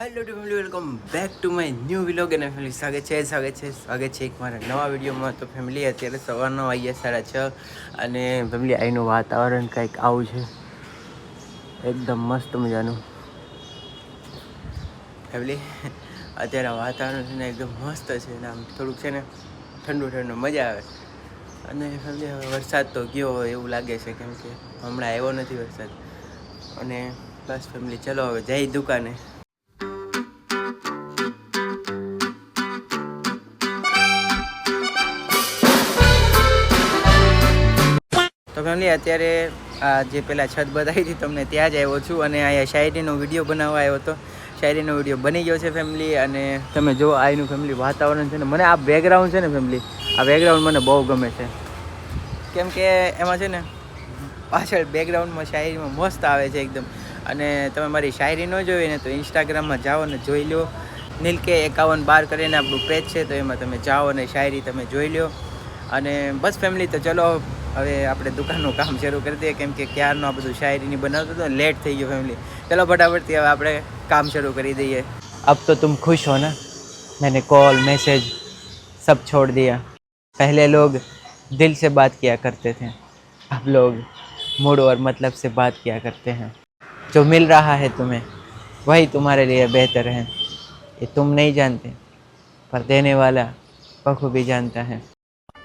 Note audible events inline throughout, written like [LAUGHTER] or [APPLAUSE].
Hello to family welcome back to my new vlog અને family સ્વાગત છે સ્વાગત છે સ્વાગત છે એક મારા નવા વિડીયોમાં. તો ફેમિલી અત્યારે સવારના વાગ્યા સાડા છ અને ફેમિલી અહીંનું વાતાવરણ કંઈક આવું છે. એકદમ મસ્ત મજાનું. ફેમિલી અત્યારે વાતાવરણ છે ને એકદમ મસ્ત છે ને આમ થોડુંક છે ને ઠંડુ ઠંડુ મજા આવે. અને ફેમિલી હવે વરસાદ તો ગયો એવું લાગે છે કેમ કે હમણાં આવ્યો નથી વરસાદ. અને બસ ફેમિલી ચલો હવે જઈ દુકાને. ફેમિલી અત્યારે આ જે પેલા છત બતાવી હતી તમને, ત્યાં જ આવ્યો છું અને અહીંયા શાયરીનો વીડિયો બનાવવા આવ્યો હતો. શાયરીનો વીડિયો બની ગયો છે ફેમિલી અને તમે જો અહીંનું ફેમિલી વાતાવરણ છે ને, મને આ બેકગ્રાઉન્ડ છે ને ફેમિલી આ બેકગ્રાઉન્ડ મને બહુ ગમે છે. કેમ કે એમાં છે ને, પાછળ બેકગ્રાઉન્ડમાં શાયરીમાં મસ્ત આવે છે એકદમ. અને તમે મારી શાયરી ન જોઈ ને તો ઇન્સ્ટાગ્રામમાં જાઓ ને જોઈ લો. નીલકે એકાવન બાર કરીને આપણું પેજ છે, તો એમાં તમે જાઓ અને શાયરી તમે જોઈ લો. અને બસ ફેમિલી તો ચલો હવે આપણે દુકાનનું કામ શરૂ કરી દઈએ કેમ કે ક્યારનો આ બધું શાયરીની બનાવતો હતો લેટ થઈ ગયો ફેમિલી ચલો ફટાફટથી હવે આપણે કામ શરૂ કરી દઈએ अब तो तुम खुश हो ना मैंने कॉल मैसेज सब छोड़ दिया पहले लोग दिल से बात किया करते थे अब लोग मूड और मतलब से बात किया करते हैं जो मिल रहा है तुम्हें वही तुम्हारे लिए बेहतर है ये तुम नहीं जानते पर देने वाला बखूबी जानता है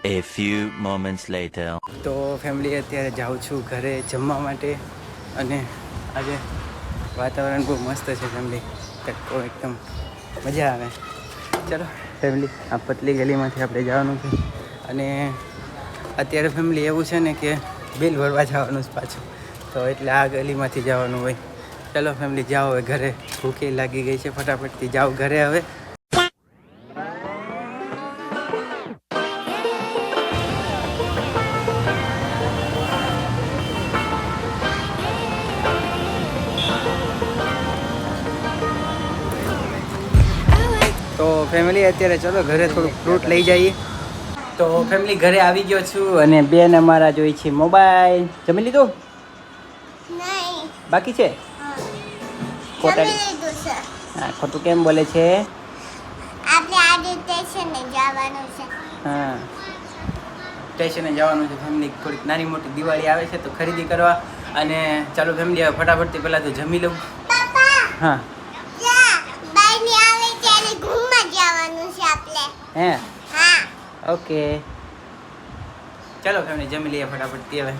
A few moments later. તો ફેમિલી અત્યારે જાઉં છું ઘરે જમવા માટે અને આજે વાતાવરણ બહુ મસ્ત છે ફેમિલી તડકો એકદમ. મજા આવે. ચલો ફેમિલી આ પતલી ગલીમાંથી આપણે જવાનું છે. અને અત્યારે ફેમિલી એવું છે ને કે બિલ ભરવા જવાનું છે પાછું. તો એટલે આ ગલીમાંથી જવાનું હોય. ચલો ફેમિલી જાઓ હવે ઘરે. ભૂખી લાગી ગઈ છે ફટાફટથી. જાઓ ઘરે હવે. ફેમિલી અત્યારે ચલો ઘરે થોડુંક ફ્રૂટ લઈ જઈએ. તો ફેમિલી ઘરે આવી ગયો છું અને બેન અમારા જોઈ છે મોબાઈલ. જમી લીધો? બાકી છે? છે. હા ખોટું કેમ બોલે છે? હા. સ્ટેશને જવાનું છે. ફેમિલી થોડીક નાની મોટી દિવાળી આવે છે તો ખરીદી કરવા. અને ચાલો ફેમિલી હવે ફટાફટથી પહેલાં તો જમી લઉં. હા. ત્યારે જવાનું છે આપણે. હે? હા. ઓકે. ચાલો ફેમિલી જમી લઈએ ફટાફટથી હવે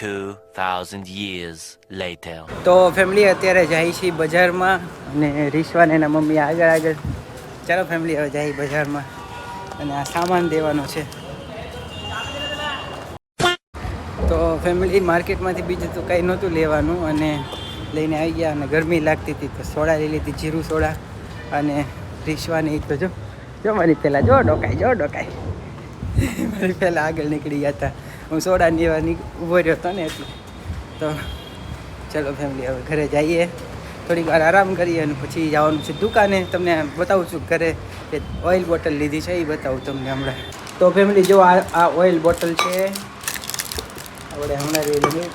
2000 years later. તો ફેમિલી અત્યારે જાય છે બજારમાં અને રીશવાન એના મમ્મી આગળ આગળ. ચાલો ફેમિલી હવે જાય બજારમાં અને આ સામાન દેવાનો છે. તો ફેમિલી માર્કેટમાંથી બીજું તો કંઈ નહોતું લેવાનું અને લઈને આવી ગયા અને ગરમી લાગતી હતી તો સોડા લઈ લીધી જીરું સોડા અને રીશવાની તો જો જો મારી પહેલાં જો ડોકાય જો ડોકાય. [LAUGHS] મારી પહેલાં આગળ નીકળી ગયા હતા હું સોડાની એવા ઊભો રહ્યો હતો ને એટલે. તો ચલો ફેમિલી હવે ઘરે જઈએ. થોડીક વાર આરામ કરીએ અને પછી જવાનું છે દુકાને. તમને બતાવું છું ઘરે કે ઓઇલ બોટલ લીધી છે એ બતાવું તમને હમણાં. તો ફેમિલી જો આ આ ઓઇલ બોટલ છે. આપણે હમણાં લીધી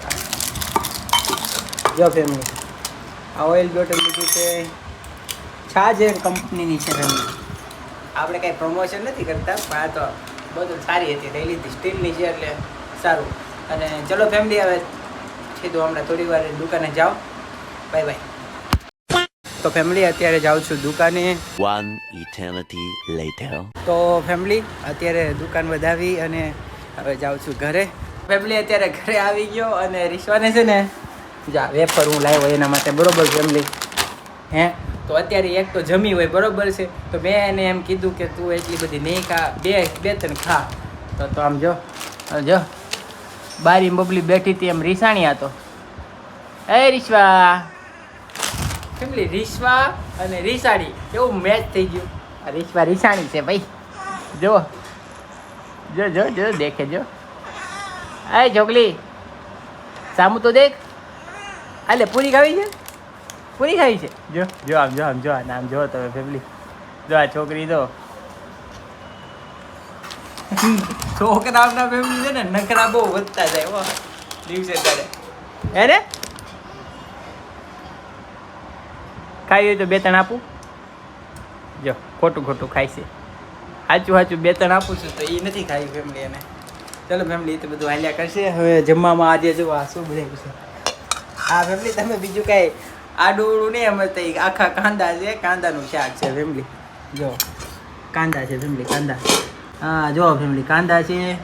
જો ફેમિલી આ ઓઇલ બોટલ લીધી છે. છાજ એર કંપનીની છે રમી. આપણે કાંઈ પ્રમોશન નથી કરતા પણ આ તો બધું સારી હતી. લઈ લીધી સ્ટીલની છે એટલે સારું. અને ચલો ફેમિલી હવે સીધું હમણાં થોડી વાર દુકાને જાઓ. બાય બાય તો ફેમિલી અત્યારે જાઉં છું દુકાને. વન ઇટર્નિટી લેટર તો ફેમિલી અત્યારે દુકાન વધાવી અને હવે જાઉં છું ઘરે. ફેમિલી અત્યારે ઘરે આવી ગયો અને રિશ્વાને છે ને જા વેફર હું લાવ્યો એના માટે. બરોબર ફેમિલી હે? તો અત્યારે એક તો જમી હોય બરોબર છે? તો મેં એને એમ કીધું કે તું એટલી બધી નહીં ખા બે બે ત્રણ ખા. તો તો આમ જો જો. બારી બબલી બેઠી હતી એમ રીસાણી હતો એ રીશવા. ફેમિલી રીશવા અને રીસાણી. કેવું મેચ થઈ ગયું? આ રીશવા રીસાણી છે ભાઈ. જો. જો જો જો દેખે જો. એ જોગલી સામુ તો દેખ. અલે પૂરી ખાવી છે? પૂરી થઈ છે? જો જો આમ જો આમ જો આ નામ જો તમે ફેમિલી જો આ છોકરી તો છોકરાઓના ફેમિલી છે ને નકરા બહુ વધતા જાય હો. દિવસે તારે હે રે ખાઈ હોય તો બે ત્રણ આપું? જો ખોટું ખોટું ખાય છે. સાચું સાચું બે ત્રણ આપું છું. તો એ નથી ખાઈ ફેમિલી એને. ચલો ફેમિલી તો બધું હાલ્યા કરશે. હવે જમવામાં આજે જો આ શું બધે આ ફેમિલી તમે બીજું કાંઈ આડું નહીં અમે તો થઈ આખા કાંદા છે, કાંદાનું શાક છે, ફેમિલી. જો, કાંદા છે, ફેમિલી, કાંદા. હા, જો, ફેમિલી, કાંદા છે,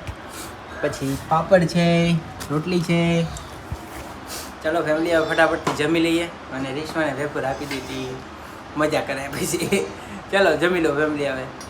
પછી પાપડ છે, રોટલી છે. ચલો, ફેમિલી, હવે ફટાફટથી જમી લઈએ અને રીશ્માને વેપર આપી દીધી. મજા કરે પછી. ચલો, જમી લો, ફેમિલી, હવે.